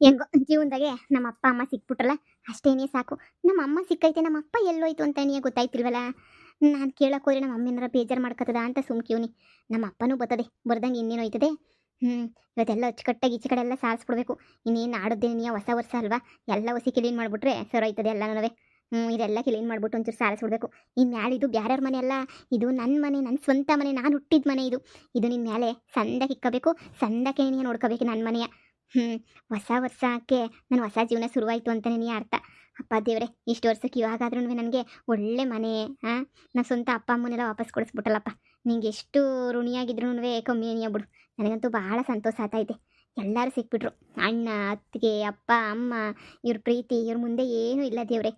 ಹೆಂಗೋ, ಜೀವನದಾಗೆ ನಮ್ಮ ಅಪ್ಪ, ಅಮ್ಮ ಸಿಕ್ಬಿಟ್ರಲ್ಲ, ಅಷ್ಟೇನೇ ಸಾಕು. ನಮ್ಮ ಅಮ್ಮ ಸಿಕ್ಕೈತೆ, ನಮ್ಮ ಅಪ್ಪ ಎಲ್ಲೋಯ್ತು ಅಂತ ನೀ ಗೊತ್ತಾಯ್ತಿಲ್ವಲ್ಲ? ನಾನು ಕೇಳಕ್ಕೆ ಹೋದ್ರೆ ನಮ್ಮ ಅಮ್ಮನಾರ ಬೇಜಾರು ಮಾಡ್ಕೊತದ ಅಂತ ಸುಮ್ಕಿವ್ನಿ ನಮ್ಮ ಅಪ್ಪನೂ ಬರ್ತದೆ, ಬರ್ದಂಗೆ ಇನ್ನೇನು ಹೋಯ್ತದೆ ಹ್ಞೂ ಇವತ್ತೆಲ್ಲ ಅಚ್ಚುಕಟ್ಟಾಗಿ ಈಚೆ ಕಡೆ ಎಲ್ಲ ಸಾರಿಸ್ಬಿಡ್ಬೇಕು. ಇನ್ನೇನು ಆಡೋದೆ ನೀ, ಹೊಸ ವರ್ಷ ಅಲ್ವಾ? ಎಲ್ಲ ಹೊಸಿ ಕ್ಲೀನ್ ಮಾಡಿಬಿಟ್ರೆ ಸರ್ ಹೋಯ್ತದೆ ಎಲ್ಲನೂ ಹ್ಞೂ ಇದೆಲ್ಲ ಕ್ಲೀನ್ ಮಾಡ್ಬಿಟ್ಟು ಒಂಚೂರು ಸಾರಿಸ್ಬಿಡ್ಬೇಕು. ಇನ್ನು ಮ್ಯಾಲೆ ಇದು ಬ್ಯಾರ್ಯಾರ ಮನೆ ಅಲ್ಲ, ಇದು ನನ್ನ ಮನೆ ನನ್ನ ಸ್ವಂತ ಮನೆ, ನಾನು ಹುಟ್ಟಿದ ಮನೆ ಇದು. ಇದು ನಿನ್ನ ಮೇಲೆ ಸಂದಕ್ಕೆ ಇಕ್ಕಬೇಕು ಸಂದಕ್ಕೆ ನೀನು ನೋಡ್ಕೋಬೇಕು ನನ್ನ ಮನೆಯ. ಹ್ಞೂ ಹೊಸ ವರ್ಷಕ್ಕೆ ನನ್ನ ಹೊಸ ಜೀವನ ಶುರುವಾಯಿತು ಅಂತಲೇ ನೀ ಅರ್ಥ. ಅಪ್ಪ ದೇವ್ರೆ, ಇಷ್ಟು ವರ್ಷಕ್ಕೆ ಇವಾಗಾದ್ರೂ ನನಗೆ ಒಳ್ಳೆ ಮನೆ ಹಾಂ ನನ್ನ ಸ್ವಂತ ಅಪ್ಪ ಅಮ್ಮನೆಲ್ಲ ವಾಪಸ್ ಕೊಡಿಸ್ಬಿಟ್ಟಲ್ಲಪ್ಪ. ನಿಂಗೆ ಎಷ್ಟು ಋಣಿಯಾಗಿದ್ರು ಕಮ್ಮಿ ಬಿಡು. ನನಗಂತೂ ಭಾಳ ಸಂತೋಷ ಆತೈತೆ ಎಲ್ಲರೂ ಸಿಕ್ಬಿಟ್ರು. ಅಣ್ಣ, ಅತ್ತಿಗೆ, ಅಪ್ಪ, ಅಮ್ಮ, ಇವ್ರ ಪ್ರೀತಿ, ಇವ್ರ ಮುಂದೆ ಏನೂ ಇಲ್ಲ ದೇವ್ರೆ.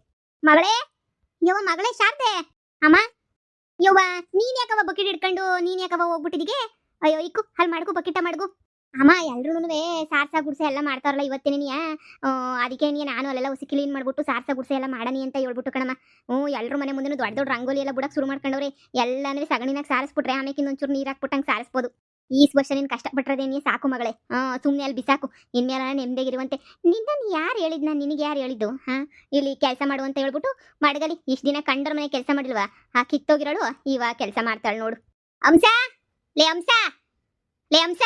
ಮಗಳೇ! ಯವ್ವ ಮಗಳೇ, ಶಾರದೆ! ಅಮ್ಮ! ಯವ್ವ, ನೀನ್ ಯಾಕವ ಬಕೆಟ್ ಹಿಡ್ಕೊಂಡು, ನೀನ್ ಯಾಕವ ಹೋಗ್ಬಿಟ್ಟಿದಿಗೆ? ಅಯ್ಯೋ, ಇಕ್ಕು ಅಲ್ಲಿ ಮಾಡ್ಕು ಬಕೆಟ ಮಾಡ್ಕು ಅಮ್ಮ ಎಲ್ರೂ ಸಾರ್ಸ ಗುಡ್ಸೆ ಎಲ್ಲ ಮಾಡ್ತಾರಲ್ಲ ಇವತ್ತಿನ ನೀ ಅದಕ್ಕೆ ನೀ, ನಾನು ಅಲ್ಲೆಲ್ಲ ಉಸಿ ಕ್ಲೀನ್ ಮಾಡ್ಬಿಟ್ಟು ಸಾರ್ಸ ಗುಡ್ಸೆ ಎಲ್ಲ ಮಾಡನಿ ಅಂತ ಹೇಳ್ಬಿಟ್ಟು ಕಣಮ್ಮ. ಹ್ಞೂ ಎಲ್ಲರೂ ಮನೆ ಮುಂದೆ ದೊಡ್ಡ ದೊಡ್ಡ ರಂಗೋಲಿ ಎಲ್ಲ ಬಿಡಕ್ಕೆ ಶುರು ಮಾಡ್ಕೊಂಡವ್ರೆ. ಎಲ್ಲನೂ ಸಗಣಿನಾಗ ಸಾರಿಸ್ಬಿಟ್ರೆ ಆಮೇಲೆ ಇನ್ನೊಂಚೂರು ನೀರು ಹಾಕ್ಬಿಟ್ಟಂಗೆ ಸಾರಿಸ್ಬೋದು. ಈ ವರ್ಷ ನೀನು ನೀ, ಸಾಕು ಮಗಳೇ. ಹಾಂ ಸುಮ್ಮನೆ ಅಲ್ಲಿ ಬಿಸಾಕು. ಇನ್ಮೇಲೆ ನೆಮ್ಮದಿಗಿರುವಂತೆ ನಿನ್ನ ಯಾರು ಹೇಳಿದ್? ನಾನು ನಿನಗೆ ಯಾರು ಹೇಳಿದ್ದು? ಹಾಂ, ಇಲ್ಲಿ ಕೆಲಸ ಮಾಡು ಅಂತ ಹೇಳ್ಬಿಟ್ಟು ಮಡಗಲಿ, ಇಷ್ಟು ದಿನ ಕಂಡರ ಮನೆ ಕೆಲಸ ಮಾಡಿಲ್ವಾ? ಆ, ಕಿತ್ತೋಗಿರೋಳು ಇವಾಗ ಕೆಲಸ ಮಾಡ್ತಾಳೆ ನೋಡು. ಅಂಸ ಲೇ ಅಂಸ ಲೇ ಅಂಶ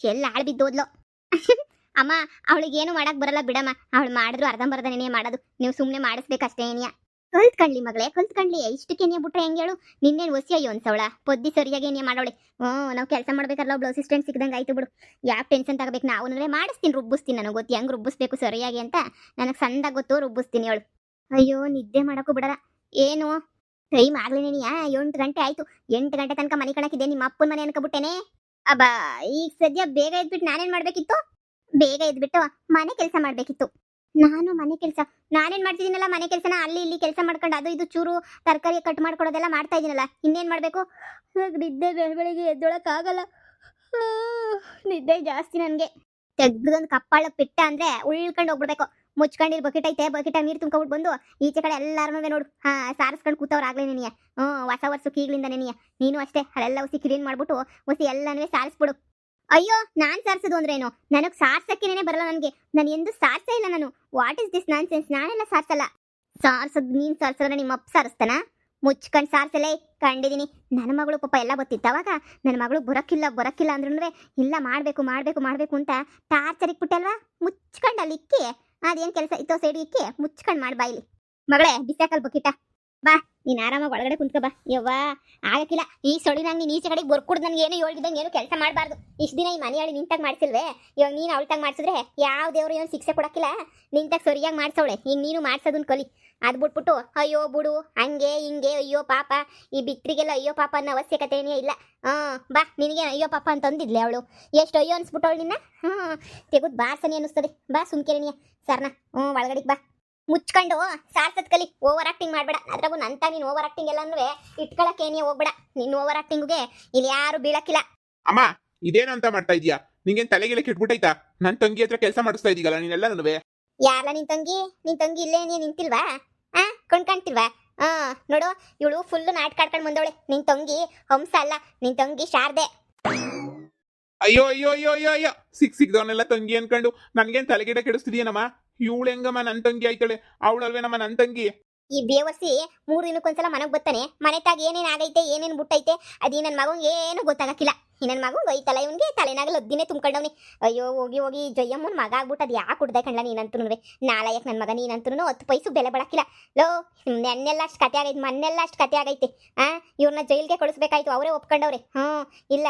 ಎಲ್ಲ ಆಳ್ ಬಿದ್ದೋದ್ಲು. ಅಮ್ಮ, ಅವಳಿಗೆ ಏನು ಮಾಡಕ್ ಬರಲ್ಲ ಬಿಡಮ್ಮ. ಅವಳು ಮಾಡಿದ್ರು ಅರ್ಧಂಬರ್ಧನೇ ಮಾಡೋದು. ನೀವು ಸುಮ್ಮನೆ ಮಾಡಿಸ್ಬೇಕಷ್ಟೇ ಏನಿಯ? ಕಲ್ತ್ಕಣ್ಲಿ ಮಗಳೇ ಇಷ್ಟಕ್ಕೆ ನೀ ಬಿಟ್ರೆ ಹೆಂಗೆ ಹೇಳು? ನಿನ್ನೆ ಒಸಿಯೋ ಅನ್ಸವಳ ಪೊದ್ದಿ ಸರಿಯಾಗಿ ನೀ ಮಾಡೋಳಿ. ಹ್ಞೂ, ನಾವು ಕೆಲಸ ಮಾಡ್ಬೇಕಲ್ಲ, ಒಬ್ಳು ಅಸಿಸ್ಟೆಂಟ್ ಸಿಕ್ಕದಂಗೆ ಆಯ್ತು ಬಿಡು. ಯಾವ ಟೆನ್ಷನ್ ತಗೋಬೇಕು ನಾವು ಅಂದ್ರೆ ಮಾಡಿಸ್ತೀನಿ, ರುಬ್ಬಿಸ್ತೀನಿ ನನಗೆ ಗೊತ್ತು ಹೆಂಗೆ ರುಬ್ಬಿಸ್ಬೇಕು ಸರಿಯಾಗಿ ಅಂತ ನನಗೆ ಸಂದ ಗೊತ್ತು, ರುಬ್ಬಿಸ್ತೀನಿ ಅವಳು. ಅಯ್ಯೋ, ನಿದ್ದೆ ಮಾಡೋಕ್ಕೂ ಬಿಡಲ್ಲ. ಏನು? ಟೈಮ್ ಆಗ್ಲಿ ನೀನಿಯಾ ಎಂಟು ಗಂಟೆ ಆಯ್ತು. ಎಂಟು ಗಂಟೆ ತನಕ ಮನೆ ಕಣಕ್ಕಿದೆ ನಿಮ್ಮ ಅಪ್ಪನ ಮನೆ ಅನ್ಕೊಬಿಟ್ಟೇನೆ? ಅಬ್ಬಾ, ಈಗ ಸದ್ಯ ಬೇಗ ಎದ್ಬಿಟ್ಟು ನಾನೇನ್ ಮಾಡ್ಬೇಕಿತ್ತು? ಬೇಗ ಎದ್ಬಿಟ್ಟು ಮನೆ ಕೆಲಸ ಮಾಡ್ಬೇಕಿತ್ತು. ನಾನು ಮನೆ ಕೆಲಸ, ನಾನೇನ್ ಮಾಡ್ತಿದ್ದೀನಲ್ಲ ಮನೆ ಕೆಲಸನ? ಅಲ್ಲಿ ಇಲ್ಲಿ ಕೆಲಸ ಮಾಡ್ಕೊಂಡು ಅದು ಇದು ಚೂರು ತರಕಾರಿ ಕಟ್ ಮಾಡ್ಕೊಡೋದೆಲ್ಲ ಮಾಡ್ತಾ ಇದೀನಲ್ಲ ಇನ್ನೇನ್ ಮಾಡ್ಬೇಕು? ನಿದ್ದೆ ಬೆಳಿಗ್ಗೆ ಎದ್ದೊಳಕ್ ಆಗಲ್ಲ ನಿದ್ದೆ ಜಾಸ್ತಿ ನನಗೆ. ತೆಗ್ದೊಂದು ಕಪ್ಪಾಳ ಪಿಟ್ಟ ಅಂದ್ರೆ ಉಳ್ಕೊಂಡು ಹೋಗ್ಬಿಡ್ಬೇಕು. ಮುಚ್ಕೊಂಡಿರ್ ಬಕೆಟ್ ಐತೆ, ಬಕೆಟ್ ನೀರು ತುಂಬ್ಕೊಬಿಟ್ಟು ಬಂದು ಈಚೆ ಕಡೆ ಎಲ್ಲಾರು ನೋಡು. ಹಾ, ಸಾರಿಸ್ಕೊಂಡು ಕೂತವ್ರು ಆಗ್ಲೇ ನಿನಗೆ. ಹ್ಞೂ ಹೊಸ ವರ್ಷ ಕೀಗ್ಲಿಂದ ನೀನಿಯ ನೀನು ಅಷ್ಟೇ, ಅಲ್ಲೆಲ್ಲ ಉಸಿ ಕ್ಲೀನ್ ಮಾಡ್ಬಿಟ್ಟು ಉಸಿ ಎಲ್ಲನೂ ಸಾರಿಸ್ಬಿಡು. ಅಯ್ಯೋ, ನಾನ್ ಸಾರ್ಸೋದು ಅಂದ್ರೇನು? ನನಗ್ ಸಾರ್ಸಕ್ಕೇನೆ ಬರಲ್ಲ ನನಗೆ. ನಾನು ಎಂದು ಸಾರ್ಸೇ ಇಲ್ಲ ನಾನು. What is this nonsense ನಾನೆಲ್ಲ ಸಾರ್ಸಲ್ಲ. ಸಾರ್ಸದ್ ನೀನ್ ಸಾರ್ಸಲ್ಲ ನಿಮ್ಮ ಅಪ್ಪ ಸಾರಿಸ್ತಾನ? ಮುಚ್ಕೊಂಡ್ ಸಾರ್ಸಲೇ, ಕಂಡಿದೀನಿ. ನನ್ನ ಮಗಳು ಪಾಪ ಎಲ್ಲ ಬತ್ತಿತ್ತು ಅವಾಗ. ನನ್ನ ಮಗಳು ಬರಕ್ಕಿಲ್ಲ ಬರಕ್ಕಿಲ್ಲ ಅಂದ್ರೂ ಇಲ್ಲ ಮಾಡಬೇಕು ಮಾಡಬೇಕು ಮಾಡಬೇಕು ಅಂತ ಟಾರ್ಚರ್ ಇಕ್ಬಿಟ್ಟಲ್ವಾ ಮುಚ್ಕೊಂಡು ಅಲ್ಲಿ ಇಕ್ಕಿ ಅದೇನು ಕೆಲಸ? ಇತ್ತೋ ಸೈಡ್ ಇಕ್ಕಿ ಮುಚ್ಕೊಂಡು ಮಾಡಿ ಬಾಯಿಲಿ. ಮಗಳೇ ಬಿಸಾಕಲ್ ಬಕಿಟ ಬಾ, ನೀನು ಆರಾಮಾಗಿ ಒಳಗಡೆ ಕುಂತ್ಕೊ ಬಾ. ಯವ್ವ, ಆಗಕ್ಕಿಲ್ಲ. ಈ ಸೊಳಿನಾಗ ನೀನು ಈಚೆ ಕಡೆಗೆ ಬರ್ಕೊಡ್ ನನಗೆ ಏನು ಹೇಳಿದಂಗೆ ಏನು ಕೆಲಸ ಮಾಡಬಾರ್ದು. ಇಷ್ಟು ದಿನ ಈ ಮನೆಯಲ್ಲಿ ನಿಂತಾಗ ಮಾಡಿಸಿಲ್ವೇ? ಇವಾಗ ನೀನು ಅವಳ್ತಾಗ ಮಾಡಿಸಿದ್ರೆ ಯಾವ ದೇವ್ರು ಏನು ಶಿಕ್ಷೆ ಕೊಡಕ್ಕಿಲ್ಲ. ನಿಂತಾಗ ಸರಿಯಾಗಿ ಮಾಡಿಸೋಳೆ ಈಗ ನೀನು ಮಾಡ್ಸೋದನ್ನ ಕಲಿ. ಅದು ಬಿಟ್ಬಿಟ್ಟು, ಅಯ್ಯೋ ಬಿಡು, ಹಂಗೆ, ಹಿಂಗೆ, ಅಯ್ಯೋ ಪಾಪ. ಈ ಬಿತ್ರಿಗೆಲ್ಲ ಅಯ್ಯೋ ಪಾಪ ಅನ್ನೋ ಅವಶ್ಯಕತೆ ಏನೇ ಇಲ್ಲ. ಹಾಂ, ಬಾ ನಿನಗೆ ಅಯ್ಯೋ ಪಾಪ ಅಂತ ಅಂದಿದ್ಲೆ ಅವಳು? ಎಷ್ಟು ಅಯ್ಯೋ ಅನ್ಸ್ಬಿಟ್ಟವಳು ನಿನ್ನ? ಹ್ಞೂ ತೆಗೆದು ಬಾರ್ಸನಿ ಅನ್ನಿಸ್ತದೆ. ಬಾ ಸುಮ್ಕೆರಣಿಯ ಸರ್ನ ಹ್ಞೂ ಒಳಗಡೆಗೆ ಬಾ. ಮುಚ್ಕೊಂಡು ಸಾರ್ಸದ್ ಕಲಿ ಓವರ್ ಆಕ್ಟಿಂಗ್ ಮಾಡಬೇಡ. ಅದ್ರಾಗೂ ನಂತ ನೀನು ಓವರ್ ಆಕ್ಟಿಂಗ್ ಎಲ್ಲನೂ ಇಟ್ಕೊಳಕ್ಕೇನೇ ಹೋಗ್ಬೇಡ. ನಿನ್ನ ಓವರ್ ಆಕ್ಟಿಂಗ್ಗೆ ಇಲ್ಲಿ ಯಾರು ಬೀಳಕ್ಕಿಲ್ಲ. ಅಮ್ಮ ಇದೇನಂತ ಮಾಡ್ತಾ ಇದೀಯಾ ನಿಂಗೇನ್ ತಲೆಗಿಲೆ ಕಿಟ್ಬಿಟ್ಟೈತಾ? ನನ್ ತಂಗಿ ಹತ್ರ ಕೆಲಸ ಮಾಡಿಸ್ತಾ ಇದೀಗಲ್ಲ ನೀನೆಲ್ಲ ನನ್ವೆ ಯಾರ ನಿನ್ ತಂಗಿ? ನಿನ್ ತಂಗಿ ಇಲ್ಲೇ ನೀನ್ ನಿಂತಿಲ್ವಾ? ಆ ಕೊಂಡ್ಕಾಣ್ತಿಲ್ವಾ ಆ ನೋಡು ಇವಳು ಫುಲ್ ನಾಟ್ ಕಾಡ್ಕೊಂಡ್ ಬಂದವಳೆ. ನಿನ್ ತಂಗಿ ಹಂಸ ಅಲ್ಲ. ನಿನ್ ತಂಗಿ ಶಾರದೆ. ಅಯ್ಯೋ ಅಯ್ಯೋ ಅಯ್ಯೋ ಅಯ್ಯೋ ಅಯ್ಯೋ. ಸಿಕ್ ಸಿಕ್ದವನ್ನೆಲ್ಲ ತಂಗಿ ಅನ್ಕೊಂಡು. ನನ್ಗೇನ್ ತಲೆಗಿಡ ಕೆಡಿಸ್ತಿದ್ಯೇನಮ್ಮ? ಇವಳು ಹೆಂಗಮ್ಮ ನನ್ನ ತಂಗಿ ಆಯ್ತಾಳೆ? ಅವಳಲ್ವೇನಮ್ಮ ನನ್ ತಂಗಿ? ಈ ಬೇವರ್ಸಿ ಮೂರು ದಿನಕ್ಕೊಂದ್ಸಲ ಮನೆಗೆ ಬರ್ತಾನೆ. ಮನೆ ಏನೇನು ಆಗೈತೆ, ಏನೇನ್ ಬಿಟ್ಟೈತೆ ಅದಿ ನನ್ನ ಮಗಂಗೆ ಏನು ಗೊತ್ತಾಗಕ್ಕಿಲ್ಲ. ನನ್ನ ಮಗಂಗೆ ಐತಲ್ಲ ಇವನ್ಗೆ ತಲೆನಾಗ ಲದ್ದಿನೇ ತುಂಬ್ಕೊಂಡವ್ನಿ. ಅಯ್ಯೋ, ಹೋಗಿ ಹೋಗಿ, ಜಯಮ್ಮನ ಮಗ ಆಗ್ಬಿಟ್ಟು ಅದು ಯಾಕೆ ಕುಡ್ದೆ ಕಣ್ಲ ನೀನಂತೂ ನಾಲಾಯಕ್ ನನ್ನ ಮಗ ನೀನಂತೂ ಹತ್ತು ಪೈಸು ಬೆಲೆ ಬಳಕಿಲ್ಲ. ಲೋ, ನೆನ್ನೆಲ್ಲ ಅಷ್ಟು ಕತೆ ಆಗೈತೆ, ಮೊನ್ನೆಲ್ಲ ಅಷ್ಟು ಕತೆ ಆಗೈತೆ. ಆ ಇವ್ರನ್ನ ಜೈಲ್ಗೆ ಕಳಿಸ್ಬೇಕಾಯ್ತು, ಅವರೇ ಒಪ್ಕೊಂಡವ್ರೆ. ಹ್ಞೂ, ಇಲ್ಲ,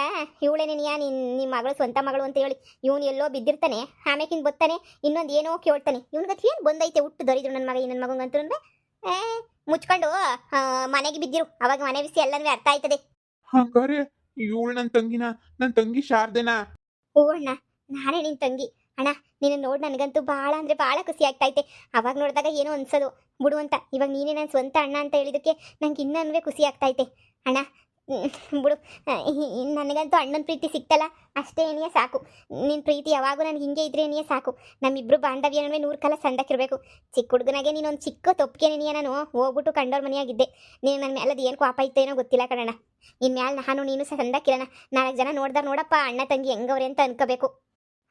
ಇವಳೇನೇ ನೀ ನಿನ್ ನಿಮ್ಮ ಮಗಳು, ಸ್ವಂತ ಮಗಳು ಅಂತ ಹೇಳಿ. ಇವನು ಎಲ್ಲೋ ಬಿದ್ದಿರ್ತಾನೆ ಆಮೇಕಿಂದ ಬರ್ತಾನೆ, ಇನ್ನೊಂದು ಏನೋ ಕೇಳ್ತಾನೆ. ಇವನಿಗೆ ಏನು ಬಂದೈತೆ, ಹುಟ್ಟು ದೊರಿದ್ರು ನನ್ನ ಮಗ, ಈ ನನ್ನ ಮಗಂಗಂತೂ ಏ ಮುಚ್ಕೊಂಡು ಮನೆಗೆ ಬಿದ್ದಿರು. ಅವಾಗ ಮನೆ ಬಿಸಿ ಎಲ್ಲನೂ ಅರ್ಥ ಆಯ್ತದೆ. ಹಂಗಾರೆ ಇವಳು ನನ್ ತಂಗಿನ? ನನ್ ತಂಗಿ ಶಾರದೆನಾ? ಓ ಅಣ್ಣ ನಾನೇ ನಿನ್ ತಂಗಿ. ಅಣ್ಣ ನೀನು ನೋಡಿ ನನಗಂತೂ ಭಾಳ ಅಂದ್ರೆ ಭಾಳ ಖುಷಿ ಆಗ್ತೈತೆ. ಅವಾಗ ನೋಡಿದಾಗ ಏನೋ ಅನ್ಸೋದು. ಬಿಡು ಅಂತ. ಇವಾಗ ನೀನೇ ನನ್ನ ಸ್ವಂತ ಅಣ್ಣ ಅಂತ ಹೇಳಿದಕ್ಕೆ ನಂಗೆ ಇನ್ನೂ ಖುಷಿ ಆಗ್ತೈತೆ. ಅಣ್ಣ ಬಿಡು ನನಗಂತೂ ಅಣ್ಣನ ಪ್ರೀತಿ ಸಿಕ್ತಲ್ಲ? ಅಷ್ಟೇ ಏನಿಯ ಸಾಕು. ನಿನ್ನ ಪ್ರೀತಿ ಯಾವಾಗೂ ನನಗೆ ಹಿಂಗೆ ಇದ್ರೆ ಏನಿಯ ಸಾಕು. ನಮ್ಮಿಬ್ಬರು ಬಾಂಧವ್ಯ ನಡುವೆ ನೂರು ಕಾಲ ಸಂದಕ್ಕಿರಬೇಕು. ಚಿಕ್ಕ ಹುಡುಗನಾಗೆ ನೀನೊಂದು ಚಿಕ್ಕ ತೊಪ್ಪಿಗೆ ನಾನು? ಹೋಗ್ಬಿಟ್ಟು ಕಂಡೋರ್ ಮನೆಯಾಗಿದ್ದೆ. ನೀನು ನನ್ನ ಮೇಲೆ ಅದು ಏನು ಕೋಪ ಇತ್ತೇನೋ ಗೊತ್ತಿಲ್ಲ ಕಣಣ್ಣ. ಮ್ಯಾಲೆ ನಾನು ನೀನು ಸಂದಕ್ಕಿರಣ. ನಾಲ್ಕು ಜನ ನೋಡ್ದಾರ ನೋಡಪ್ಪ ಅಣ್ಣ ತಂಗಿ ಹೆಂಗವ್ರೆ ಅಂತ ಅನ್ಕೋಬೇಕು.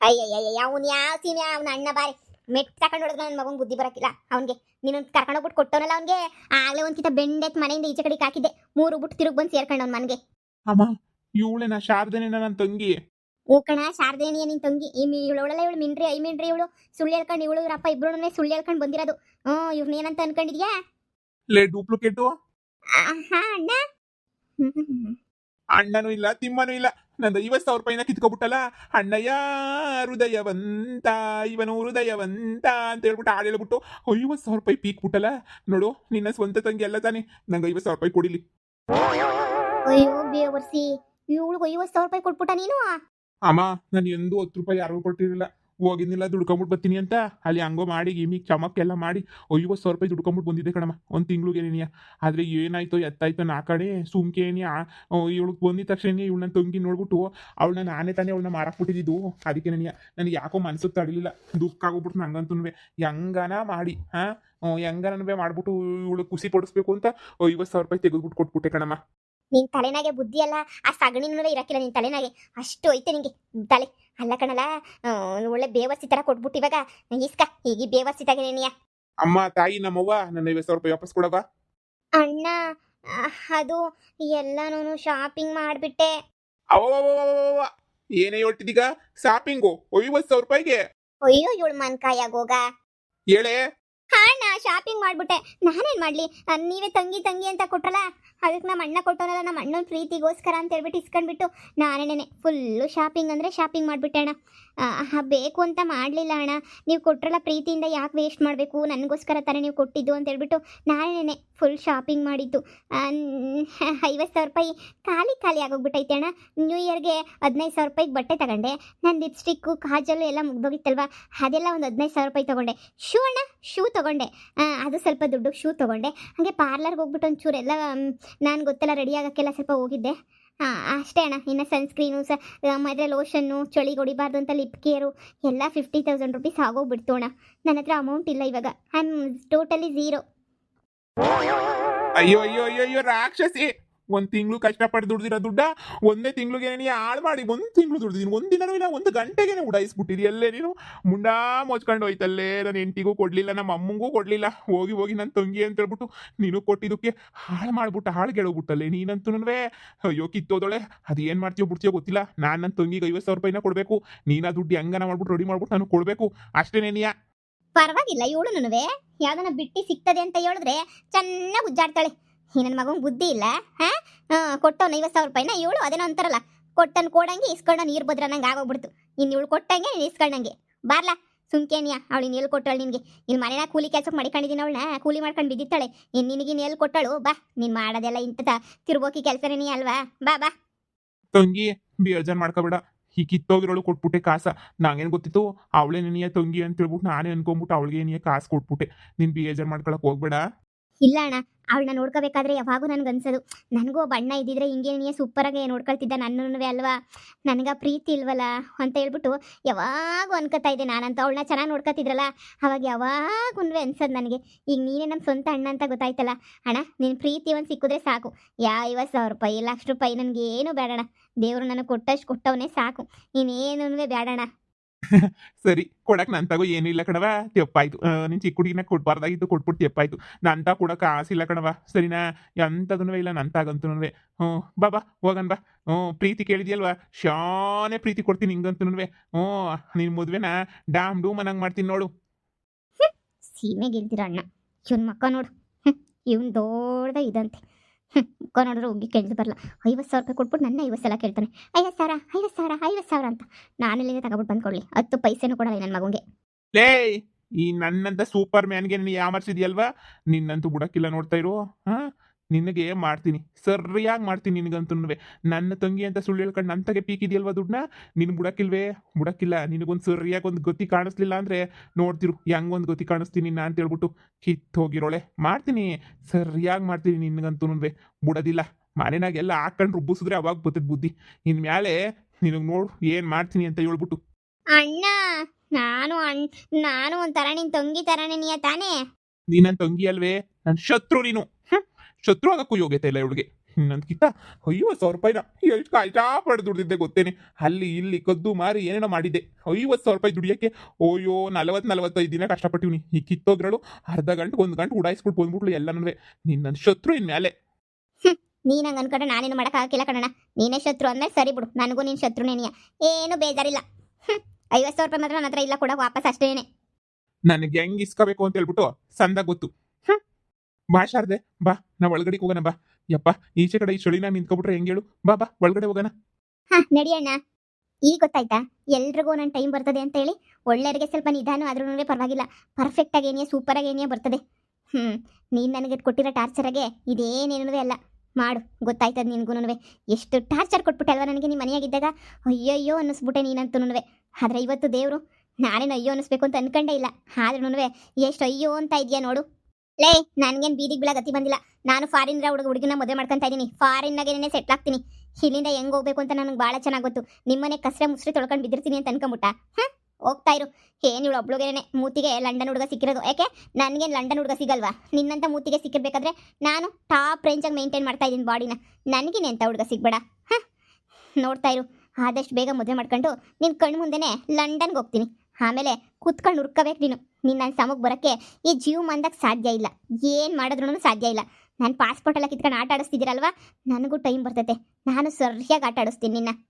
ಅಯ್ಯಯ್ಯಯ್ಯ ಅವ್ನು ಯಾವ ಸೀಮೆ ಅವ್ನ ಅಣ್ಣ ಬಾರಿ. ಮೆಟ್ ತಗೊಂಡು ಹೊಡೆದ್ರೆ ನನ್ನ ಮಗನ್ ಬುದ್ಧಿ ಬರಕಿಲ್ಲ. ಅವನಿಗೆ ನೀನು ಕರ್ಕೊಂಡು ಹೋಗ್ಬಿಟ್ಟು ಕೊಟ್ಟವನಲ್ಲ ಅವನಿಗೆ? ಆಗಲೇ ಒಂದ್ಕಿತ ಬೆಂಡೆತ್ ಮನೆಯಿಂದ ಈಚೆ ಕಡೆಗೆ ಹಾಕಿದ್ದೆ. ಮೂರು ಬಿಟ್ಟು ತಿರುಗಿ ಬಂದು ಸೇರ್ಕೊಂಡು ಅವ್ನ ಮನೆಗೆ. ಅಮ್ಮ ಇವಳೆನ ಶಾರದೇನ ನನ್ನ ತಂಗಿ? ಊಕಣ ಶಾರದೇನಿಯ ನಿನ್ ತಂಗಿ? ಈ ಇವಳಲ್ಲ ಇವಳು ಮಿಂಡ್ರಿ ಐ ಮಿನ್ರಿ ಇವಳು? ಸುಳ್ಳು ಹೇಳ್ಕೊಂಡು ಇವಳು ಇವ್ರಪ್ಪ ಇಬ್ರು ಸುಳ್ಳು ಹೇಳ್ಕೊಂಡು ಬಂದಿರೋದು. ಹ್ಞೂ ಇವ್ರನ್ನ ಏನಂತ ಅನ್ಕೊಂಡಿದ್ಯಾ? ಲೇ ಡೂಪ್ಲಿಕೇಟು? ಹಾ ಅಣ್ಣ? ಹ್ಮ್, ಹ್ಮ್, ಹ್ಮ್. ಅಣ್ಣನೂ ಇಲ್ಲ ತಿಮ್ಮನೂ ಇಲ್ಲ. ನಂದು ಐವತ್ತು ಸಾವಿರ ರೂಪಾಯಿನ ಕಿತ್ಕೊಬಿಟ್ಟಲ್ಲ? ಅಣ್ಣಯ್ಯ ಹೃದಯವಂತ ಇವನು ಹೃದಯವಂತ ಅಂತ ಹೇಳ್ಬಿಟ್ಟು ಹಾಡು ಹೇಳ್ಬಿಟ್ಟು ಐವತ್ತು ಸಾವಿರ ರೂಪಾಯಿ ಪೀಕ್ ಬಿಟ್ಟಲ್ಲ? ನೋಡು ನಿನ್ನ ಸ್ವಂತ ತಂಗಿ ಎಲ್ಲ ತಾನೆ. ನಂಗೆ ಐವತ್ತು ಸಾವಿರ ರೂಪಾಯಿ ಕೊಡಿಲಿ. ಅಯ್ಯೋ ಬೇವರ್ಸಿ ಇವಳಿಗೆ ಐವತ್ತು ಸಾವಿರ ರೂಪಾಯಿ ಕೊಟ್ಬಿಟ್ಟ ನೀನು? ಅಮ್ಮ ನಾನು ಎಂದೂ ಹತ್ತು ರೂಪಾಯಿ ಯಾರಿಗೂ ಕೊಟ್ಟಿರಲಿಲ್ಲ. ಹೋಗಿದ್ನಿಲ್ಲ ದುಡ್ಕೊಂಬಿಟ್ಟು ಬರ್ತೀನಿ ಅಂತ. ಅಲ್ಲಿ ಹಂಗೋ ಮಾಡಿ ಗಿಮಿಕ್ ಚಮಕ್ಕೆಲ್ಲ ಮಾಡಿ ಐವತ್ತು ಸಾವಿರ ರೂಪಾಯಿ ದುಡ್ಕೊಂಬಿಟ್ಟು ಬಂದಿದ್ದೆ ಕಣಮ್ಮ. ಒಂದು ತಿಂಗ್ಳಿಗೆ ನೀನಿಯ ಆದರೆ ಏನಾಯ್ತೋ, ಎತ್ತಾಯ್ತೋ, ನಾ ಕಡೆ ಸುಮ್ಕೆ ಏನಿಯ? ಇವಳಿಗೆ ಬಂದಿದ ತಕ್ಷಣ ಇವಳನ್ನ ತಂಗಿ ನೋಡ್ಬಿಟ್ಟು, ಅವಳನ್ನ ನಾನೇ ತಾನೇ ಅವಳನ್ನ ಮಾರಾಕ್ಬಿಟ್ಟಿದ್ದು ಅದಕ್ಕೆ ನನಗೆ ನನಗೆ ಯಾಕೋ ಮನ್ಸು ತಡಲಿಲ್ಲ. ದುಃಖ ಆಗೋಗ್ಬಿಟ್ಟು ನಂಗಂತೂ ಹೆಂಗನ ಮಾಡಿ ಹಾಂ ಹೆಂಗನ ಮಾಡ್ಬಿಟ್ಟು ಇವಳು ಖುಷಿ ಪಡಿಸ್ಬೇಕು ಅಂತ ಐವತ್ತು ಸಾವಿರ ರೂಪಾಯಿ ತೆಗೆದ್ಬಿಟ್ಟು ಕೊಟ್ಬಿಟ್ಟೆ ಕಣಮ್ಮ. ನಿನ್ ತಲೆನಾಗೆ ಬುದ್ಧಿ ಅಲ್ಲ ಆ ಸಗಣಿನೂ ಇರಕ್ಕಿಲ್ಲ ನಿನ್ ತಲೆನಾಗೆ. ಅಷ್ಟು ಐತೆ ನಿಂಗೆ ತಲೆ. ಅಲ್ಲ ಕಣಲ್ಲ ಒಳ್ಳೆ ಬೇವಸ್ಥಿ ತರ ಕೊಟ್ಬಿಟ್ಟು ಇವಾಗ ಇಸ್ಕ ಈಗ ತಗೆ ನೀನಿಯ. ಅಮ್ಮ ತಾಯಿ ನಮ್ಮವ್ವ ನನ್ನ ಐವತ್ತು ಸಾವಿರ ರೂಪಾಯಿ ವಾಪಸ್ ಕೊಡವಾ ಅಣ್ಣ ಅದು ಎಲ್ಲಾನು ಶಾಪಿಂಗ್ ಮಾಡ್ಬಿಟ್ಟೆ. ಏನೇ ಹೇಳ್ತಿದ್ದೀಗ ಶಾಪಿಂಗು ಐವತ್ತು ಸಾವಿರ ರೂಪಾಯಿಗೆ. ಅಯ್ಯೋ ಇವಳು ಮನ್ಕಾಯಾಗೋಗ. ಹೇಳೆ ಅಣ್ಣ ಶಾಪಿಂಗ್ ಮಾಡ್ಬಿಟ್ಟೆ. ನಾನೇನ್ ಮಾಡ್ಲಿ? ನೀವೇ ತಂಗಿ ತಂಗಿ ಅಂತ ಕೊಟ್ರಲ್ಲ? ಅದಕ್ಕೆ ನಮ್ಮ ಅಣ್ಣ ಕೊಟ್ಟೋನಲ್ಲ ನಮ್ಮ ಅಣ್ಣನ ಪ್ರೀತಿಗೋಸ್ಕರ ಅಂತ ಹೇಳ್ಬಿಟ್ಟು ಇಸ್ಕೊಂಡ್ಬಿಟ್ಟು ನಾನೇನೆ ಫುಲ್ಲು ಶಾಪಿಂಗ್ ಅಂದರೆ ಶಾಪಿಂಗ್ ಮಾಡಿಬಿಟ್ಟೆ ಅಣ್ಣ. ಬೇಕು ಅಂತ ಮಾಡಲಿಲ್ಲ ಅಣ್ಣ. ನೀವು ಕೊಟ್ರಲ್ಲ ಪ್ರೀತಿಯಿಂದ ಯಾಕೆ ವೇಸ್ಟ್ ಮಾಡಬೇಕು? ನನಗೋಸ್ಕರ ತಾನೇ ನೀವು ಕೊಟ್ಟಿದ್ದು ಅಂತ ಹೇಳ್ಬಿಟ್ಟು ನಾನೇನೆ ಫುಲ್ ಶಾಪಿಂಗ್ ಮಾಡಿದ್ದು. ಐವತ್ತು ಸಾವಿರ ರೂಪಾಯಿ ಖಾಲಿ ಖಾಲಿ ಆಗೋಗ್ಬಿಟ್ಟೈತೆ ಅಣ್ಣ. ನ್ಯೂ ಇಯರ್ಗೆ ಹದಿನೈದು ಸಾವಿರ ರೂಪಾಯಿಗೆ ಬಟ್ಟೆ ತಗೊಂಡೆ. ನನ್ನ ಲಿಪ್ಸ್ಟಿಕ್ಕು ಕಾಜಲ್ಲು ಎಲ್ಲ ಮುಗ್ದೋಗಿತ್ತಲ್ವ? ಅದೆಲ್ಲ ಒಂದು ಹದಿನೈದು ಸಾವಿರ ರೂಪಾಯಿ ತಗೊಂಡೆ. ಶೂ ಅಣ್ಣ, ಶೂ ತಗೊಂಡೆ. ಅದು ಸ್ವಲ್ಪ ದುಡ್ಡು ಶೂ ತಗೊಂಡೆ. ಹಾಗೆ ಪಾರ್ಲರ್ಗೆ ಹೋಗ್ಬಿಟ್ಟು ಒಂಚೂರು ಎಲ್ಲ ನಾನು ಗೊತ್ತಲ್ಲ ರೆಡಿ ಆಗೋಕ್ಕೆಲ್ಲ ಸ್ವಲ್ಪ ಹೋಗಿದ್ದೆ. ಹಾಂ ಅಷ್ಟೇ ಅಣ್ಣ, ಇನ್ನು ಸನ್ಸ್ಕ್ರೀನು ಸ ಮತ್ತು ಲೋಷನ್ನು ಚಳಿಗೆ ಹೊಡಿಬಾರ್ದು ಅಂತ ಲಿಪ್ ಕೇರು ಎಲ್ಲ ಫಿಫ್ಟಿ ತೌಸಂಡ್ ರುಪೀಸ್ ಆಗೋಗ್ಬಿಡ್ತು ಅಣ್ಣ. ನನ್ನ ಹತ್ರ ಅಮೌಂಟ್ ಇಲ್ಲ ಇವಾಗ. ಐ ಆಮ್ ಟೋಟಲಿ ಝೀರೋ ಅಯ್ಯೋ ಅಯ್ಯೋ ಅಯ್ಯೋ ಅಯ್ಯೋ, ರಾಕ್ಷಸಿ! ಒಂದ್ ತಿಂಗಳು ಕಷ್ಟಪಟ್ಟು ದುಡ್ದಿರೋ ದುಡ್ಡ ಒಂದೇ ತಿಂಗಳಿಗೆ ನೀನು ಹಾಳು ಮಾಡಿ ಒಂದ್ ತಿಂಗಳು ದುಡ್ದಿದ್ದೀನಿ ಒಂದ್ ಇಲ್ಲ, ಒಂದು ಗಂಟೆಗೆ ಉಡಾಯಿಸ್ಬಿಟ್ಟಿದಿ ಅಲ್ಲೇ ನೀನು ಮುಂಡಾ ಮೋಚ್ಕೊಂಡು ಹೋಯ್ತಲ್ಲೇ ನನ್ನ ಹೆಂಡತಿಗೂ ಕೊಡ್ಲಿಲ್ಲ ನಮ್ಮ ಅಮ್ಮಂಗೂ ಕೊಡ್ಲಿಲ್ಲ. ಹೋಗಿ ಹೋಗಿ ನನ್ನ ತಂಗಿ ಅಂತ ಹೇಳ್ಬಿಟ್ಟು ನೀನು ಕೊಟ್ಟಿದ್ದಕ್ಕೆ ಹಾಳು ಮಾಡ್ಬಿಟ್ಟು, ಹಾಳು ಗೆಳೋಗ್ಬಿಟ್ಟಲ್ಲೇ. ನೀನಂತೂ ಅಯ್ಯೋ ಕಿತ್ತೋದೊಳೆ, ಅದು ಏನು ಮಾಡ್ತೀಯೋ ಬಿಡ್ತೀಯೋ ಗೊತ್ತಿಲ್ಲ. ನಾನು ನನ್ನ ತಂಗಿಗೆ ಐವತ್ತು ಸಾವಿರ ರೂಪಾಯಿನ ಕೊಡಬೇಕು. ನೀನು ಆ ದುಡ್ಡು ಹೆಂಗನ ಮಾಡ್ಬಿಟ್ಟು ರೆಡಿ ಮಾಡ್ಬಿಟ್ಟು ನಾನು ಕೊಡಬೇಕು. ಅಷ್ಟೇ ನೀಯ. ಪರವಾಗಿಲ್ಲ, ಇವಳು ನನವೇ ಯಾವ್ದನ್ನ ಬಿಟ್ಟು ಸಿಗ್ತದೆ ಅಂತ ಹೇಳಿದ್ರೆ ಚೆನ್ನಾಗಿ ಉಜ್ಜಾಡ್ತಾಳೆ ಈ ನನ್ನ ಮಗಂಗೆ ಬುದ್ಧಿ ಇಲ್ಲ, ಹಾಂ? ಕೊಟ್ಟವ್ನು ಐವತ್ತು ಸಾವಿರ ರೂಪಾಯಿನ ಇವಳು ಅದೇನೋ ಅಂತಾರಲ್ಲ ಕೊಟ್ಟನ್ ಕೊಡಂಗೆ ಇಸ್ಕೊಂಡ ನೀರು ಬದ್ರ ನಂಗೆ ಆಗೋಗ್ಬಿಡ್ತು. ಇನ್ನು ಇವಳು ಕೊಟ್ಟಂಗೆ, ನೀನು ಇಸ್ಕೊಂಡಂಗೆ ಬಾರ್ಲಾ ಸುಮ್ಕೇನಿಯಾ ಅವಳು ನೀಲ್ ಕೊಟ್ಟಳು ನಿನಗೆ? ಇಲ್ಲಿ ಮನೆನ ಕೂಲಿ ಕೆಲ್ಸಕ್ಕೆ ಮಡಿಕೊಂಡಿದ್ದೀನಿ ಅವಳನ್ನ ಕೂಲಿ ಮಾಡ್ಕೊಂಡು ಬಿದ್ದಿತ್ತಾಳೆ ಇನ್ನು ನಿನಗೆ ಎಲ್ಲಿ ಕೊಟ್ಟಳು, ಬಾ, ನೀನು ಮಾಡೋದೆಲ್ಲ ಇಂಥ ತಿರ್ಬೋಕಿ ಕೆಲಸನೇ ಅಲ್ವಾ? ಬಾ ಬಾ. ತಂಗಿ, ಬೇಜಾರ್ ಮಾಡ್ಕೋಬೇಡ. ಈ ಕಿತ್ತೋಗಿರೋಳು ಕೊಟ್ಬಿಟ್ಟೆ ಕಾಸ. ನಂಗೇನು ಗೊತ್ತಿತ್ತು? ಅವಳೇ ನಿನಿಯ ತಂಗಿ ಅಂತ ಹೇಳ್ಬಿಟ್ಟು ನಾನೇ ಅನ್ಕೊಂಬಿಟ್ಟು ಅವಳಿಗೆ ನೀನು ಕಾಸು ಕೊಟ್ಬಿಟ್ಟೆ. ನೀನು ಬೇಜಾರ್ ಮಾಡ್ಕೊಳಕ್ ಹೋಗ್ಬೇಡ. ಇಲ್ಲ ಅಣ್ಣ, ಅವಳನ್ನ ನೋಡ್ಕೋಬೇಕಾದ್ರೆ ಯಾವಾಗೂ ನನ್ಗೆ ಅನ್ಸೋದು. ನನಗೂ ಬಣ್ಣ ಇದ್ದಿದ್ರೆ ಹಿಂಗೆ ನೀ ಸೂಪರಾಗಿ ನೋಡ್ಕೊಳ್ತಿದ್ದ ನನ್ನೂ ಅಲ್ವಾ? ನನಗೆ ಪ್ರೀತಿ ಇಲ್ವಲ್ಲ? ಅಂತ ಹೇಳ್ಬಿಟ್ಟು ಯಾವಾಗೂ ಅನ್ಕೋತಾ ಇದ್ದೆ ನಾನಂತ. ಅವಳನ್ನ ಚೆನ್ನಾಗಿ ನೋಡ್ಕೊತಿದ್ರಲ್ಲ? ಅವಾಗ ಯಾವಾಗೂ ಅನ್ಸೋದು ನನಗೆ. ಈಗ ನೀನೇ ನಮ್ಮ ಸ್ವಂತ ಅಣ್ಣ ಅಂತ ಗೊತ್ತಾಯ್ತಲ್ಲ? ಅಣ್ಣ ನಿನ್ನ ಪ್ರೀತಿ ಒಂದು ಸಿಕ್ಕಿದ್ರೆ ಸಾಕು. ಯಾ ಐವತ್ತು ಸಾವಿರ ರೂಪಾಯಿ, ಲಕ್ಷ ರೂಪಾಯಿ ನನಗೇನು ಬೇಡಣ ದೇವರು ನನಗೆ ಕೊಟ್ಟಷ್ಟು ಕೊಟ್ಟವನೇ ಸಾಕು. ನೀನೇನು ಬೇಡಣ ಸರಿ, ಕೊಡಕ್ ನನ್ ತಗೋ ಏನೂ ಇಲ್ಲ ಕಣವ ತೆಪ್ಪಾಯ್ತು ನಿನ್ ಚಿಕ್ಕ ಹುಡುಗಿನ ಕೊಡ್ಬಾರ್ದಾಗಿತ್ತು ಕೊಟ್ಬಿಟ್ಟು ತೆಪ್ಪಾಯ್ತು. ನಂತ ಕೊಡಕ್ ಆಸಿಲ್ಲ ಕಣವ ಸರಿನಾ? ಎಂಥದೂ ಇಲ್ಲ ನಂತಾಗಂತೂ ಹ್ಞೂ, ಬಾ ಬಾ, ಹೋಗನ್ ಬಾ. ಹ್ಞೂ, ಪ್ರೀತಿ ಕೇಳಿದ್ಯಲ್ವಾ? ಶಾನೆ ಪ್ರೀತಿ ಕೊಡ್ತೀನಿ ಹಿಂಗಂತೂ ಹ್ಞೂ, ನಿನ್ ಮದುವೆನ ಡಾಮ್ ಡೂಮ್ ಅನ್ನಂಗ್ ಮಾಡ್ತೀನಿ ನೋಡು. ಸೀಮೆ ಗೆಲ್ತಿರೋ ಅಣ್ಣ. ಇವನ್ ಮಕ್ಕ ನೋಡು. ಇವನ್ ದೊಡ್ಡ ಇದಂತೆ. ಹ್ಮ್, ಮುಖ ನೋಡಿದ್ರೆ ಹೋಗಿ ಕೇಳಿದ್ರು ಬರಲ್ಲ ಐವತ್ತು ಸಾವಿರ ರೂಪಾಯಿ ಕೊಟ್ಬಿಟ್ಟು ನನ್ನ ಐವತ್ತು ಸಲ ಕೇಳ್ತಾನೆ. ಐವತ್ತು ಸಾವಿರ ಐವತ್ತು ಸಾವಿರ ಐವತ್ತು ಸಾವಿರ ಅಂತ. ನಾನು ಇಲ್ಲಿಂದ ತಗೊಬಿಟ್ಟು ಬಂದ್ಕೊಳ್ಳಿ ಹತ್ತು ಪೈಸೆನೂ ಕೊಡಲ್ಲ ನನ್ನ ಮಗಂಗೆ. ಲೇ ಈ ನನ್ನಂತ ಸೂಪರ್ ಮ್ಯಾನ್ಗೆ ನೀನು ಯಾಮರ್ಸಿದ್ಯಲ್ವಾ ನಿನ್ನಂತೂ ಬುಡಕ್ಕಿಲ್ಲ ನೋಡ್ತಾ ಇರು ಹಾ? ನಿನಗೆ ಮಾಡ್ತೀನಿ. ಸರಿಯಾಗಿ ಮಾಡ್ತೀನಿ ನಿನಗಂತೂ ನನ್ನ ತಂಗಿ ಅಂತ ಸುಳ್ಳು ಹೇಳ್ಕೊಂಡು ನನ್ನ ತಗೆ ಪೀಕಿದೆಯಲ್ವಾ ದುಡ್ಡನ್ನ? ನಿನ್ ಬುಡಕ್ಕಿಲ್ವೇ ಬುಡಕ್ಕಿಲ್ಲ ನಿನಗೊಂದು ಸರಿಯಾಗಿ ಒಂದು ಗತಿ ಕಾಣಿಸ್ಲಿಲ್ಲ ಅಂದ್ರೆ ನೋಡ್ತಿರು ಹೆಂಗೊಂದು ಗತಿ ಕಾಣಿಸ್ತೀನಿ ನಾ ಅಂತ ಹೇಳ್ಬಿಟ್ಟು ಕಿತ್ತೋಗಿರೋಳೆ. ಮಾಡ್ತೀನಿ. ಸರಿಯಾಗಿ ಮಾಡ್ತೀನಿ ನಿನಗಂತೂ ಬುಡದಿಲ್ಲ ಮನೆನಾಗ ಎಲ್ಲ ಹಾಕೊಂಡು ರುಬ್ಬಿಸಿದ್ರೆ ಅವಾಗ ಬರ್ತದೆ ಬುದ್ಧಿ. ಇನ್ಮ್ಯಾಲೆ ನಿನಗೆ ನೋಡು ಏನು ಮಾಡ್ತೀನಿ ಅಂತ ಹೇಳ್ಬಿಟ್ಟು. ಅಣ್ಣ ನಾನು ನಾನು ನಾನು ಒಂಥರ ನಿನ್ ತಂಗಿ ಥರನೇ ನೀಯ ತಾನೇ? ನೀ ನನ್ನ ತಂಗಿ ಅಲ್ವೇ? ನನ್ನ ಶತ್ರು ನೀನು. ಶತ್ರು ಆಗಕ್ಕೂ ಯೋಗ್ಯತೆ ಇಲ್ಲ ಇವಳಿಗೆ. ಇನ್ನೊಂದ್ಕಿಂತ ಐವತ್ತು ಸಾವಿರ ರೂಪಾಯಿನ ಎಷ್ಟು ಪಡೆದು ದುಡ್ದಿದ್ದೆ ಗೊತ್ತೇನೆ. ಅಲ್ಲಿ ಇಲ್ಲಿ ಕದ್ದು ಮಾರಿ ಏನೇನೋ ಮಾಡಿದ್ದೆ. ಐವತ್ತು ಸಾವಿರ ರೂಪಾಯಿ ದುಡಿಯೋಕ್ಕೆ. ಓಯೋ ನಲವತ್ತು ನಲವತ್ತೈದು ದಿನ ಕಷ್ಟಪಟ್ಟಿವ್ನಿ. ಈ ಕಿತ್ತೋಗ್ರಳು ಅರ್ಧ ಗಂಟೆ ಒಂದು ಗಂಟೆ ಉಡಾಯಿಸ್ಬಿಟ್ಟು ಬಂದ್ಬಿಟ್ಲು ಎಲ್ಲ ನಡುವೆ. ನಿನ್ನ ಶತ್ರು ಇನ್ಮೇಲೆ ನೀನ್ ಹಂಗ ಅನ್ಕೊಂಡ್ರೆ ನಾನೇನು ಮಾಡೋಕ್ಕಾಗಿಲ್ಲ ಕಣಣ್ಣ. ನೀನೇ ಶತ್ರು ಅಂದ್ಮೇಲೆ ಸರಿ ಬಿಡು. ನನಗೂ ನೀನು ಶತ್ರು ನೀಯ. ಏನು ಬೇಜಾರಿಲ್ಲ. ಐವತ್ತು ಸಾವಿರ ರೂಪಾಯಿ ಮಾತ್ರ ನನ್ನ ಹತ್ರ ಇಲ್ಲ ಕೂಡ ವಾಪಸ್ ಅಷ್ಟೇನೆ. ನನಗೆ ಹೆಂಗ್ ಇಸ್ಕೋಬೇಕು ಅಂತ ಹೇಳ್ಬಿಟ್ಟು ಸಂದ ಗೊತ್ತು. ಬಾ ಶಾರದೆ, ಬಾ. ನಾ ಒಳಗಡೆ ಹೋಗೋಣ, ಬಾ. ಯಪ್ಪ, ಈಚೆ ಕಡೆ ಈ ಚಳಿನ ನಿಂತ್ಕೊಬಿಟ್ರೆ ಹೆಂಗ್ ಹೇಳು? ಬಾ ಬಾ, ಒಳಗಡೆ ಹೋಗೋಣ. ಹಾ ನಡಿಯಣ್ಣ ಈಗ ಗೊತ್ತಾಯ್ತಾ? ಎಲ್ರಿಗೂ ಒಂದೊಂದು ಟೈಮ್ ಬರ್ತದೆ ಅಂತ ಹೇಳಿ ಒಳ್ಳೆಯವರಿಗೆ ಸ್ವಲ್ಪ ನಿಧಾನ ಆದ್ರೂ ಪರವಾಗಿಲ್ಲ. ಪರ್ಫೆಕ್ಟ್ ಆಗಿ ಏನೇ ಸೂಪರ್ ಆಗಿ ಏನೇ ಬರ್ತದೆ. ಹ್ಮ್, ನೀನ್ ನನಗೆ ಕೊಟ್ಟಿರೋ ಟಾರ್ಚರಾಗೆ ಇದೇನೇನು ಅಲ್ಲ. ಮಾಡು, ಗೊತ್ತಾಯ್ತದ ನಿನ್ಗೂ ಎಷ್ಟು ಟಾರ್ಚರ್ ಕೊಟ್ಬಿಟ್ಟೆ ಅಲ್ವಾ ನನಗೆ ನಿಮ್ಮ ಮನೆಯಾಗಿದ್ದಾಗ? ಅಯ್ಯಯ್ಯೋ ಅನ್ನಿಸ್ಬಿಟ್ಟೆ ನೀನಂತೂ ಆದ್ರೆ ಇವತ್ತು ದೇವರು ನಾನೇನು ಅಯ್ಯೋ ಅನ್ನಿಸ್ಬೇಕು ಅಂತ ಅನ್ಕೊಂಡೇ ಇಲ್ಲ. ಆದ್ರೂ ಎಷ್ಟು ಅಯ್ಯೋ ಅಂತ ಇದೆಯಾ ನೋಡು. ಲೇ, ನನಗೇನು ಬೀದಿಗೆ ಬೀಳ ಗತಿ ಬಂದಿಲ್ಲ. ನಾನು ಫಾರಿನ್ ಹುಡುಗ ಹುಡುಗಿನ ಮದುವೆ ಮಾಡ್ಕೊಂತ ಇದ್ದೀನಿ ಫಾರಿನ್ನಾಗೇನೆ ಸೆಟ್ಲ್ ಆಗ್ತೀನಿ. ಇಲ್ಲಿಂದ ಹೆಂಗೆ ಹೋಗ್ಬೇಕು ಅಂತ ನನಗೆ ಭಾಳ ಚೆನ್ನಾಗಿ ಗೊತ್ತು. ನಿಮ್ಮನೆ ಕಸ್ರೆ ಮುಸ್ರಿ ತೊಳ್ಕೊಂಡು ಬಿದ್ದಿರ್ತೀನಿ ಅಂತ ಅನ್ಕೊಂಬಿಟ್ಟ. ಹಾಂ, ಹೋಗ್ತಾ ಇರು. ಏನು ಇವಳು ಒಬ್ಳುಗೇನೆ? ಮೂತಿಗೆ ಲಂಡನ್ ಹುಡುಗ ಸಿಕ್ಕಿರೋದು. ಯಾಕೆ? ನನಗೇನು ಲಂಡನ್ ಹುಡುಗ ಸಿಗಲ್ವಾ? ನಿನ್ನಂತ ಮೂತಿಗೆ ಸಿಕ್ಕಿರ್ಬೇಕಾದ್ರೆ ನಾನು ಟಾಪ್ ರೇಂಜಾಗಿ ಮೇಂಟೈನ್ ಮಾಡ್ತಾ ಇದ್ದೀನಿ ಬಾಡಿನ. ನನಗೇನೆ ಅಂತ ಹುಡುಗ ಸಿಗ್ಬೇಡ? ಹಾಂ, ನೋಡ್ತಾ ಇರು. ಆದಷ್ಟು ಬೇಗ ಮದುವೆ ಮಾಡ್ಕೊಂಡು ನಿನ್ನ ಕಣ್ಣು ಮುಂದೆನೆ ಲಂಡನ್ಗೆ ಹೋಗ್ತೀನಿ. ಆಮೇಲೆ ಕುತ್ಕೊಂಡು ಹುರ್ಕೋಬೇಕು ನೀನು. ನೀನು ನನ್ನ ಸಮಕ್ಕೆ ಬರೋಕ್ಕೆ ಈ ಜೀವ ಮಂದಕ್ಕೆ ಸಾಧ್ಯ ಇಲ್ಲ. ಏನು ಮಾಡಿದ್ರೂ ಸಾಧ್ಯ ಇಲ್ಲ. ನಾನು ಪಾಸ್ಪೋರ್ಟ್ ಎಲ್ಲ ಕಿತ್ಕೊಂಡು ಆಟ ಆಡಿಸ್ತಿದ್ದೀರಲ್ವಾ? ನನಗೂ ಟೈಮ್ ಬರ್ತೈತೆ. ನಾನು ಸರಿಯಾಗಿ ಆಟ ಆಡಿಸ್ತೀನಿ ನಿನ್ನ.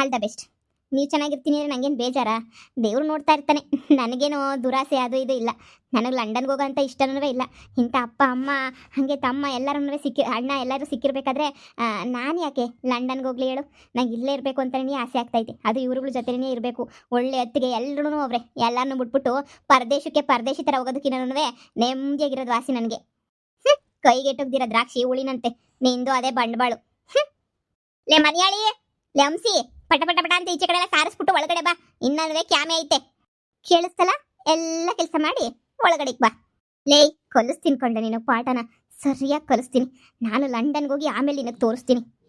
All the best. ನೀವು ಚೆನ್ನಾಗಿರ್ತೀನಿ ಅಂದರೆ ನನಗೇನು ಬೇಜಾರಾ? ದೇವ್ರು ನೋಡ್ತಾ ಇರ್ತಾನೆ. ನನಗೇನು ದುರಾಸೆ ಅದು ಇದು ಇಲ್ಲ. ನನಗೆ ಲಂಡನ್ಗೆ ಹೋಗೋ ಅಂತ ಇಷ್ಟನೂ ಇಲ್ಲ. ಇಂಥ ಅಪ್ಪ, ಅಮ್ಮ, ಹಾಗೆ ತಮ್ಮ ಎಲ್ಲರೂ ಸಿಕ್ಕಿ, ಅಣ್ಣ ಎಲ್ಲರೂ ಸಿಕ್ಕಿರ್ಬೇಕಾದ್ರೆ ನಾನು ಯಾಕೆ ಲಂಡನ್ಗೆ ಹೋಗ್ಲಿ ಹೇಳು? ನಂಗೆ ಇಲ್ಲೇ ಇರಬೇಕು ಅಂತಲೇ ಆಸೆ ಆಗ್ತೈತೆ. ಅದು ಇವ್ರುಗಳ ಜೊತೆನೇ ಇರಬೇಕು. ಒಳ್ಳೆ ಹೊತ್ತಿಗೆ ಎಲ್ಲರೂ ಅವ್ರೆ. ಎಲ್ಲರನ್ನೂ ಬಿಟ್ಬಿಟ್ಟು ಪರದೇಶಕ್ಕೆ ಪರದೇಶಿ ಥರ ಹೋಗೋದಕ್ಕಿನ್ನೂ ನೆಮ್ಮದಿಯಾಗಿರೋದು ವಾಸಿ ನನಗೆ. ಕೈಗೆಟುಗ್ದಿರೋ ದ್ರಾಕ್ಷಿ ಉಳಿನಂತೆ ನಿಂದು ಅದೇ ಬಂಡವಾಳು. ಹ್ಮ್. ಲೇ ಮನೆಯಾಳಿ, ಲೇ ಪಟ ಪಟ ಪಟ ಅಂತ ಈಚೆ ಕಡೆ ಎಲ್ಲ ಸಾರಿಸ್ಬಿಟ್ಟು ಒಳಗಡೆ ಬಾ. ಇನ್ನಲ್ವೇ ಕ್ಯಾಮೆ ಐತೆ. ಕೇಳಿಸ್ತಲ್ಲ? ಎಲ್ಲ ಕೆಲಸ ಮಾಡಿ ಒಳಗಡೆ ಬಾ. ಲೇ, ಕಲಿಸ್ತೀನಿ ಕೊಂಡೆ ನೀನು ಪಾಠನ. ಸರಿಯಾಗಿ ಕಲಿಸ್ತೀನಿ. ನಾನು ಲಂಡನ್ಗೆ ಹೋಗಿ ಆಮೇಲೆ ನಿನಗೆ ತೋರಿಸ್ತೀನಿ.